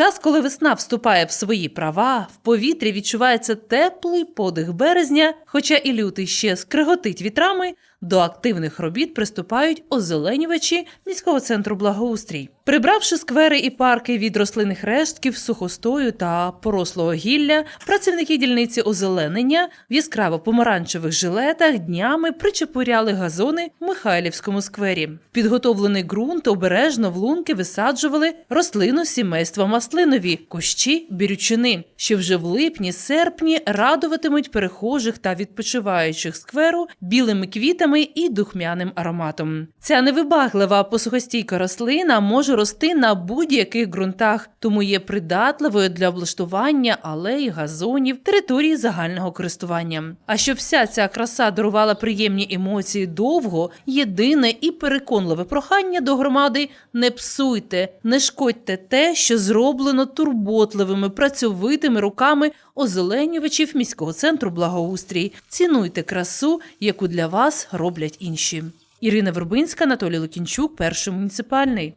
час, коли весна вступає в свої права, в повітрі відчувається теплий подих березня, хоча і лютий ще скриготить вітрами, до активних робіт приступають озеленювачі міського центру благоустрій. Прибравши сквери і парки від рослинних рештків, сухостою та порослого гілля, працівники дільниці озеленення в яскраво помаранчевих жилетах днями причепуряли газони в Михайлівському сквері. Підготовлений ґрунт обережно в лунки висаджували рослину сімейства маслинові, кущі бірючини, що вже в липні-серпні радуватимуть перехожих та відпочиваючих скверу білими квітами і духмяним ароматом. Ця невибаглива посухостійка рослина може рости на будь-яких ґрунтах, тому є придатливою для облаштування алей, газонів, території загального користування. А щоб вся ця краса дарувала приємні емоції довго, єдине і переконливе прохання до громади: не псуйте, не шкодьте те, що зроблено турботливими, працьовитими руками озеленювачів міського центру благоустрій. Цінуйте красу, яку для вас роблять інші. Ірина Вербинська, Анатолій Лукінчук, перший муніципальний.